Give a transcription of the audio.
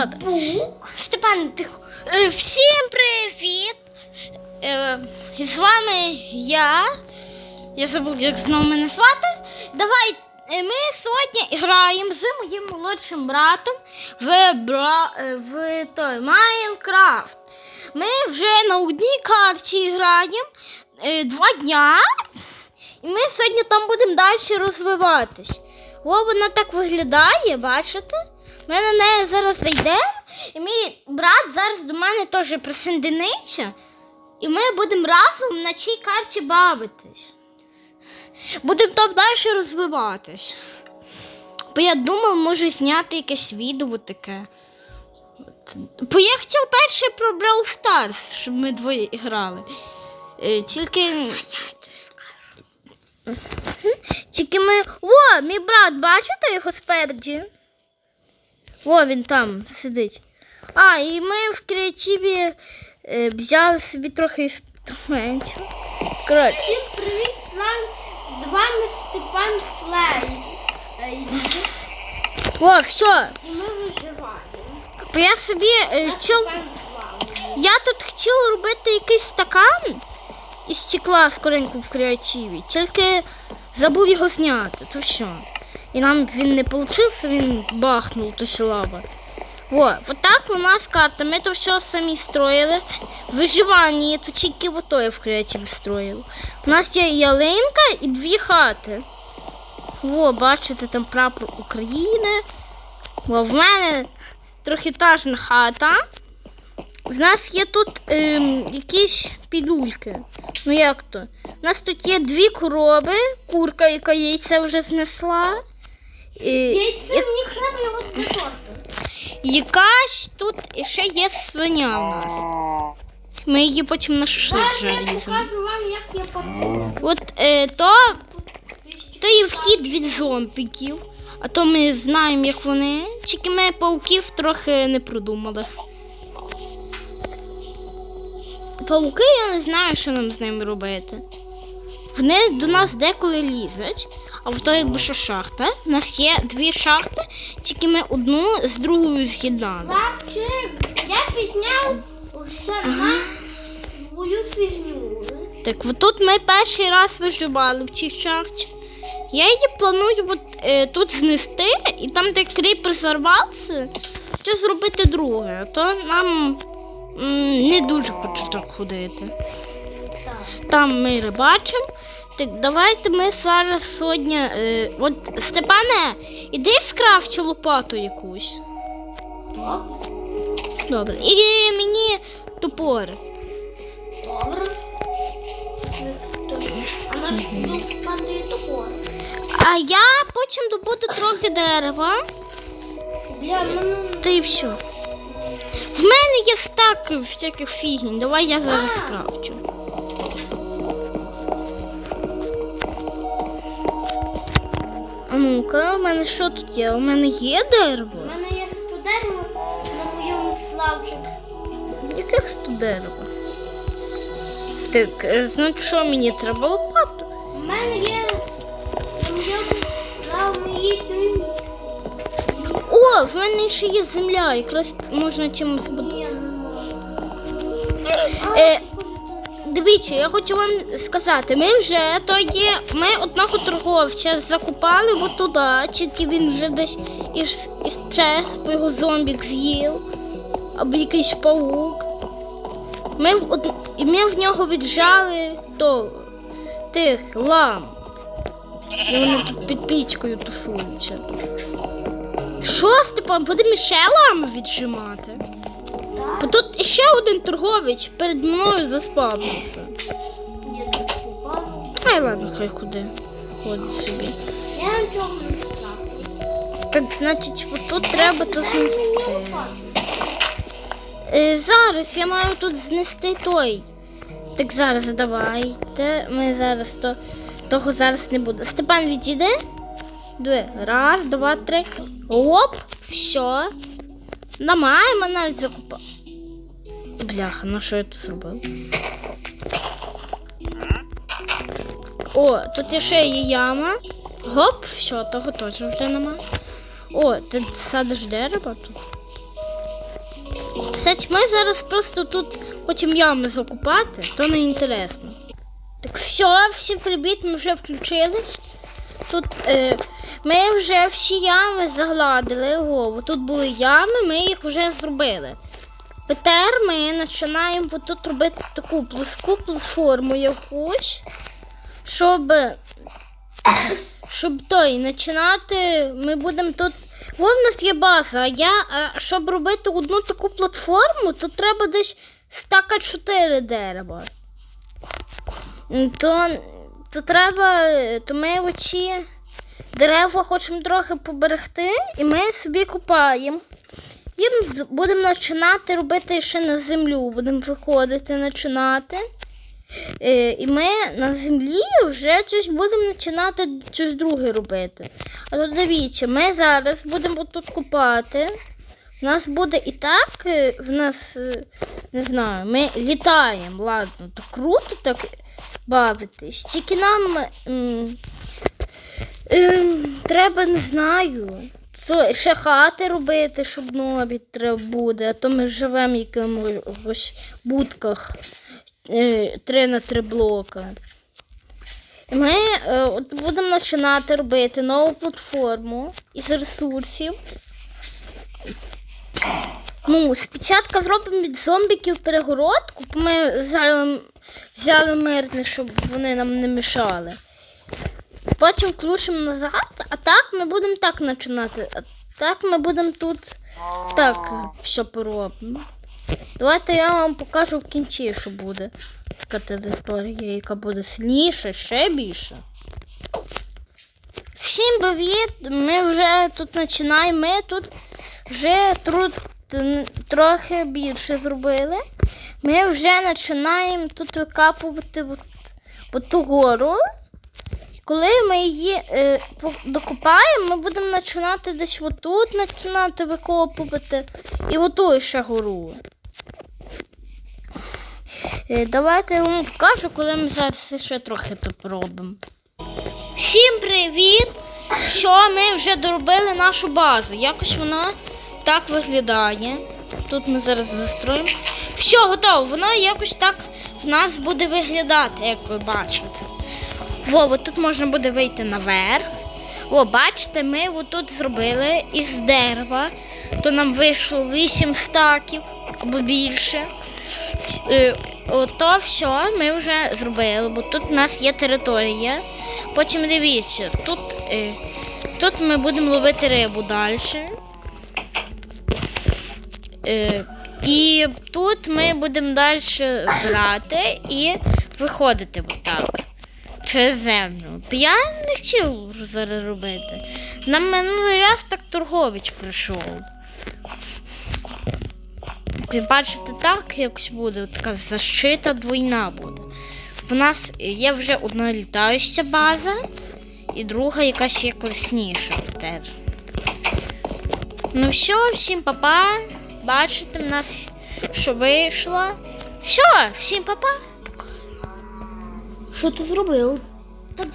Добре. Степан, тихо. Е, Всім привіт! Е, і з вами я. Я забув, як знову мене звати. Давай. е, Ми сьогодні граємо з моїм молодшим братом в, бра... е, в той Майнкрафт. Ми вже на одній карті граємо е, два дня. І ми сьогодні там будемо далі розвиватись. О, вона так виглядає, бачите? Ми на неї зараз зайдемо, і мій брат зараз до мене теж присоединиться, і ми будемо разом на цій карті бавитись. Будемо там далі розвиватись. Бо я думав, може зняти якесь відео таке. Бо я хотів перше про Brawl Stars, щоб ми двоє грали. Е, Тільки. Тільки ми. О, мій брат, бачите його спереді? О, він там сидить. А, і ми в креативі е, взяли собі трохи інструментів. Коротше. Всім привіт, з вами, Степан Флей. О, все. І ми виживаємо. Бо я собі е, чел... Я тут хотіла робити якийсь стакан із стекла скоренько в креативі, тільки забув його зняти, то що. І нам він не получився, він бахнув, то ще лава. О, вот так у нас карта. Ми то все самі строїли. Виживання, я тут тільки ото в креативі строїв. У нас є ялинка і дві хати. О, бачите, там прапор України. О, в мене трьохетажна хата. В нас є тут ем, якісь підульки. Ну як то? У нас тут є дві корови, курка, яка яйця вже знесла. Якась тут ще є свиня в нас. Ми її потім на шашлик попав. От е, то, то є вхід від зомбіків. А то ми знаємо, як вони. Тільки ми пауків трохи не продумали. Пауки я не знаю, що нам з ними робити. Вони до нас деколи лізуть, а в то якби що шахта. У нас є дві шахти, тільки ми одну з другою з'єднали. Хлопчик, я підняв усе на свою фігню. Так, от тут ми перший раз виживали в цій шахті. Я її планую от, е, тут знести і там, де кріпер зарвався, ще зробити друге. То нам м, не дуже хоче так ходити. Там ми рибачимо. Так, давайте ми зараз сьогодні. Е, от, Степане, іди скрафчи лопату якусь. Добре. Добре. І мені топор. Добре. А наш падає топор. А я потім добуду трохи дерева. Бля. Та все. В мене є стак всяких фігінь. Давай я зараз А. скрафчу. А ну-ка, у мене що тут є? У мене є дерево? У мене є студент на моєму славчику. Яких сто дерева? Так, е, значить, що мені треба лопату? У мене є на моєму на моїй домі. О, в мене ще є земля, якраз можна чимось можу. Е, Дивіться, я хочу вам сказати, ми вже то є, ми одного торговця закупали от туди, тільки він вже десь із, із трес, бо його зомбік з'їв, або якийсь паук. Ми в, і ми в нього віджали то, тих лам. І вони тут під пічкою тусуються. Що, Степан, будемо ще лами віджимати? Тут ще один торговець перед мною заспавнився. Ні, не попало. Ай, ладно, хай куди ходить собі. Я нічого не справлю. Так, значить, тут треба то знести. Е, зараз я маю тут знести той. Так зараз давайте. Ми зараз то того зараз не буде. Степан відійде. Диви. Раз, два, три. Оп, все. Намаємо навіть закупа. Бляха, ну що я тут зробив? О, тут ще є яма. Гоп, все, того теж вже нема. О, ти садиш дерево тут? Кстати, ми зараз просто тут хочемо ями закупати, то не інтересно. Так все, всім привіт, ми вже включились. Тут е, ми вже всі ями загладили. О, тут були ями, ми їх вже зробили. Тепер ми починаємо тут робити таку плоску платформу якусь, щоб, щоб той починати. Ми будемо тут. Вон у нас є база, а я, щоб робити одну таку платформу, то треба десь стака 4 дерева. То, то треба, то ми оці дерева хочемо трохи поберегти, і ми собі копаємо. І будемо починати робити ще на землю. Будемо виходити, починати. Е, і ми на землі вже щось будемо починати щось друге робити. А то дивіться, ми зараз будемо тут купати. У нас буде і так, е, в нас, е, не знаю, ми літаємо, ладно, то круто так бавитись. Тільки нам м, ем, треба, не знаю, ще хати робити, щоб нові треба буде, а то ми живемо в якимось будках е, 3 на 3 блока. Ми е, от будемо починати робити нову платформу із ресурсів. Ну, спочатку зробимо від зомбіків перегородку, ми взяли, взяли мирне, щоб вони нам не мішали. Потім включимо назад, а так ми будемо так починати. А так ми будемо тут так все поробимо. Давайте я вам покажу в кінці, що буде така територія, яка буде сильніша, ще більше. Всім привіт! Ми вже тут починаємо. Ми тут вже труд трохи більше зробили. Ми вже починаємо тут викапувати от ту гору. Коли ми її е, докопаємо, ми будемо починати десь отут починати викопувати і оту ще гору. Е, давайте я вам покажу, коли ми зараз ще трохи тут робимо. Всім привіт! Що ми вже доробили нашу базу. Якось вона так виглядає. Тут ми зараз застроїмо. Все, готово. Воно якось так в нас буде виглядати, як ви бачите. Во, от тут можна буде вийти наверх. О, бачите, ми отут зробили із дерева. То нам вийшло 8 стаків або більше. Е, Ото все ми вже зробили, бо тут у нас є територія. Потім дивіться, тут, е, тут ми будемо ловити рибу далі. Е, і тут ми будемо далі брати і виходити отак. Через землю. Я не хотів зараз робити. Нам минулий раз так торгович прийшов. Бачите, так якось буде, така защита двойна буде. У нас є вже одна літаюча база і друга якась є класніша тепер. Ну все, всім папа. Бачите, в нас що вийшло. Все, всім папа. Що ти зробив? Так.